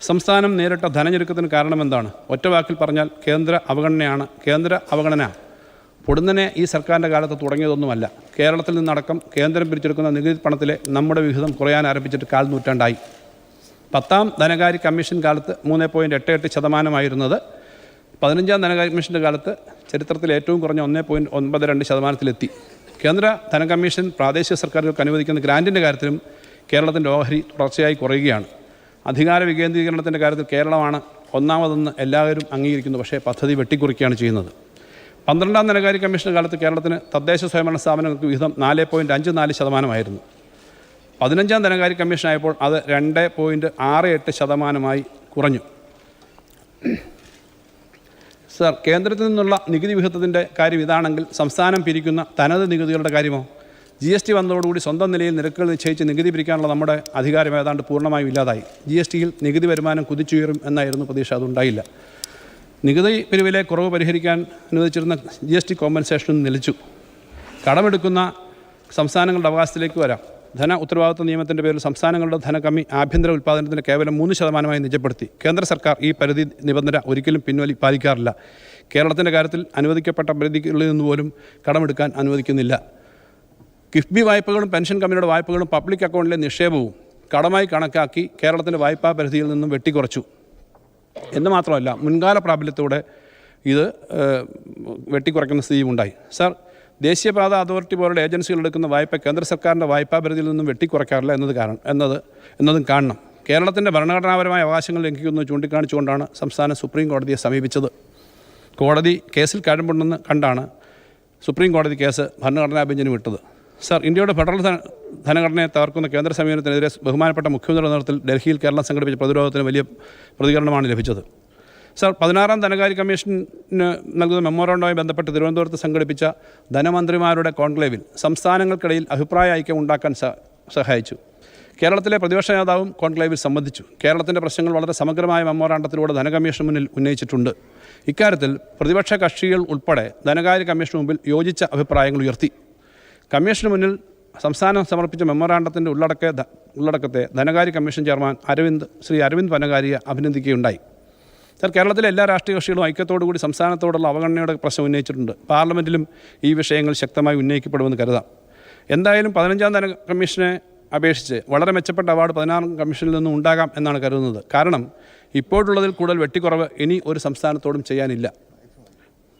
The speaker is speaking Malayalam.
സംസ്ഥാനം നേരിട്ട ധനഞ്ഞുരുക്കത്തിന് കാരണമെന്താണ്? ഒറ്റ വാക്കിൽ പറഞ്ഞാൽ കേന്ദ്ര അവഗണനയാണ്. കേന്ദ്ര അവഗണന. പൊടുന്നനെ ഈ സർക്കാരിന്റെ കാലത്ത് തുടങ്ങിയതൊന്നുമല്ല. കേരളത്തിൽ നിന്നടക്കം കേന്ദ്രം പിരിച്ചെടുക്കുന്ന നികുതി പണത്തിലെ നമ്മുടെ വിഹിതം കുറയാൻ ആരംഭിച്ചിട്ട് കാൽ നൂറ്റാണ്ടായി. പത്താം ധനകാര്യ കമ്മീഷൻ കാലത്ത് മൂന്ന് പോയിന്റ് എട്ട് എട്ട് ശതമാനമായിരുന്നത്. പതിനഞ്ചാം ധനകാര്യ കമ്മീഷന്റെ കാലത്ത് ചരിത്രത്തിൽ ഏറ്റവും കുറഞ്ഞ ഒന്ന് പോയിന്റ് ഒൻപത് രണ്ട് ശതമാനത്തിലെത്തി. കേന്ദ്ര ധനകമ്മീഷൻ പ്രാദേശിക സർക്കാരുകൾക്ക് അനുവദിക്കുന്ന ഗ്രാന്റിന്റെ കാര്യത്തിലും കേരളത്തിന്റെ ഓഹരി തുടർച്ചയായി കുറയുകയാണ്. അധികാര വികേന്ദ്രീകരണത്തിന്റെ കാര്യത്തിൽ കേരളമാണ് ഒന്നാമതെന്ന് എല്ലാവരും അംഗീകരിക്കുന്നു പക്ഷേ പദ്ധതി വെട്ടിക്കുറിക്കുകയാണ് ചെയ്യുന്നത്. പന്ത്രണ്ടാം ധനകാര്യ കമ്മീഷൻ കാലത്ത് കേരളത്തിന് തദ്ദേശ സ്വയംഭരണ സ്ഥാപനങ്ങൾക്ക് വിഹിതം നാല് പോയിന്റ് അഞ്ച് നാല് ശതമാനമായിരുന്നു. പതിനഞ്ചാം ധനകാര്യ കമ്മീഷൻ ആയപ്പോൾ അത് രണ്ട് പോയിന്റ് ആറ് എട്ട് ശതമാനമായി കുറഞ്ഞു. സർ കേന്ദ്രത്തിൽ നിന്നുള്ള നികുതി വിഹിതത്തിന്റെ കാര്യം ഇതാണെങ്കിൽ സംസ്ഥാനം പിരിക്കുന്ന തനത് നികുതികളുടെ കാര്യമോ? ജി എസ് ടി വന്നതോടുകൂടി സ്വന്തം നിലയിൽ നിരക്കുകൾ നിശ്ചയിച്ച് നികുതി പിരിക്കാനുള്ള നമ്മുടെ അധികാരം ഏതാണ്ട് പൂർണമായും ഇല്ലാതായി. ജി എസ് ടിയിൽ നികുതി വരുമാനം കുതിച്ചുയരും എന്നായിരുന്നു പ്രതീക്ഷ. അതുണ്ടായില്ല. നികുതി പിരിവിലെ കുറവ് പരിഹരിക്കാൻ അനുവദിച്ചിരുന്ന ജി എസ് ടി കോമ്പൻസേഷനും നിലച്ചു. കടമെടുക്കുന്ന സംസ്ഥാനങ്ങളുടെ അവകാശത്തിലേക്ക് വരാം. ധന ഉത്തരവാദിത്വ നിയമത്തിന്റെ പേരിൽ സംസ്ഥാനങ്ങളുടെ ധനകമ്മി ആഭ്യന്തര ഉൽപ്പാദനത്തിന് കേവലം മൂന്ന് ശതമാനമായി നിജപ്പെടുത്തി. കേന്ദ്ര സർക്കാർ ഈ പരിധി നിബന്ധന ഒരിക്കലും പിൻവലി പാലിക്കാറില്ല. കേരളത്തിന്റെ കാര്യത്തിൽ അനുവദിക്കപ്പെട്ട പരിധികളിൽ നിന്ന് പോലും കടമെടുക്കാൻ അനുവദിക്കുന്നില്ല. കിഫ്ബി വായ്പകളും പെൻഷൻ കമ്പനിയുടെ വായ്പകളും പബ്ലിക് അക്കൗണ്ടിലെ നിക്ഷേപവും കടമായി കണക്കാക്കി കേരളത്തിന്റെ വായ്പാ പരിധിയിൽ നിന്നും വെട്ടിക്കുറച്ചു. എന്ന് മാത്രമല്ല മുൻകാല പ്രാബല്യത്തോടെ ഇത് വെട്ടിക്കുറയ്ക്കുന്ന സ്ഥിതിയും ഉണ്ടായി സാർ ദേശീയപാത അതോറിറ്റി പോലുള്ള ഏജൻസികൾ എടുക്കുന്ന വായ്പ കേന്ദ്ര സർക്കാരിന്റെ വായ്പാ പരിധിയിൽ നിന്നും വെട്ടിക്കുറയ്ക്കാറില്ല എന്നത് കാരണം എന്നത് എന്നതും കാണണം. കേരളത്തിന്റെ ഭരണഘടനാപരമായ അവകാശങ്ങൾ ലംഘിക്കുന്നു ചൂണ്ടിക്കാണിച്ചുകൊണ്ടാണ് സംസ്ഥാന സുപ്രീം കോടതിയെ സമീപിച്ചത്. കോടതി കേസിൽ കഴമ്പുണ്ടെന്ന് കണ്ടാണ് സുപ്രീം കോടതി കേസ് ഭരണഘടനാ ബെഞ്ചിന് വിട്ടത്. സാർ ഇന്ത്യയുടെ ഫെഡറൽ ധനഘടനയെ തകർക്കുന്ന കേന്ദ്ര സമീപനത്തിനെതിരെ ബഹുമാനപ്പെട്ട മുഖ്യമന്ത്രിയുടെ നേതൃത്വത്തിൽ ഡൽഹിയിൽ കേരളം സംഘടിപ്പിച്ച പ്രതിരോധത്തിന് വലിയ പ്രതികരണമാണ് ലഭിച്ചത്. സാർ പതിനാറാം ധനകാര്യ കമ്മീഷന് നൽകുന്ന മെമ്മോറാണ്ടവുമായി ബന്ധപ്പെട്ട് തിരുവനന്തപുരത്ത് സംഘടിപ്പിച്ച ധനമന്ത്രിമാരുടെ കോൺക്ലേവിൽ സംസ്ഥാനങ്ങൾക്കിടയിൽ അഭിപ്രായ ഐക്യം ഉണ്ടാക്കാൻ സഹായിച്ചു. കേരളത്തിലെ പ്രതിപക്ഷ നേതാവും കോൺക്ലേവിൽ സംബന്ധിച്ചു. കേരളത്തിന്റെ പ്രശ്നങ്ങൾ വളരെ സമഗ്രമായ മെമ്മോറാണ്ടത്തിലൂടെ ധനകമ്മീഷൻ മുന്നിൽ ഉന്നയിച്ചിട്ടുണ്ട്. ഇക്കാര്യത്തിൽ പ്രതിപക്ഷ കക്ഷികൾ ഉൾപ്പെടെ ധനകാര്യ കമ്മീഷന് മുമ്പിൽ യോജിച്ച അഭിപ്രായങ്ങൾ ഉയർത്തി. കമ്മീഷന് മുന്നിൽ സംസ്ഥാനം സമർപ്പിച്ച മെമ്മോറാണ്ടത്തിന്റെ ഉള്ളടക്ക ഉള്ളടക്കത്തെ ധനകാര്യ കമ്മീഷൻ ചെയർമാൻ അരവിന്ദ് ശ്രീ അരവിന്ദ് വനകാരിയെ അഭിനന്ദിക്കുകയുണ്ടായി. സർ കേരളത്തിലെ എല്ലാ രാഷ്ട്രീയ കക്ഷികളും ഐക്യത്തോടുകൂടി സംസ്ഥാനത്തോടുള്ള അവഗണനയുടെ പ്രശ്നം ഉന്നയിച്ചിട്ടുണ്ട്. പാർലമെന്റിലും ഈ വിഷയങ്ങൾ ശക്തമായി ഉന്നയിക്കപ്പെടുമെന്ന് കരുതാം. എന്തായാലും പതിനഞ്ചാം ധന കമ്മീഷനെ അപേക്ഷിച്ച് വളരെ മെച്ചപ്പെട്ട അവാർഡ് പതിനാറാം കമ്മീഷനിൽ നിന്നും ഉണ്ടാകാം എന്നാണ് കരുതുന്നത്. കാരണം ഇപ്പോഴുള്ളതിൽ കൂടുതൽ വെട്ടിക്കുറവ് ഇനി ഒരു സംസ്ഥാനത്തോടും ചെയ്യാനില്ല.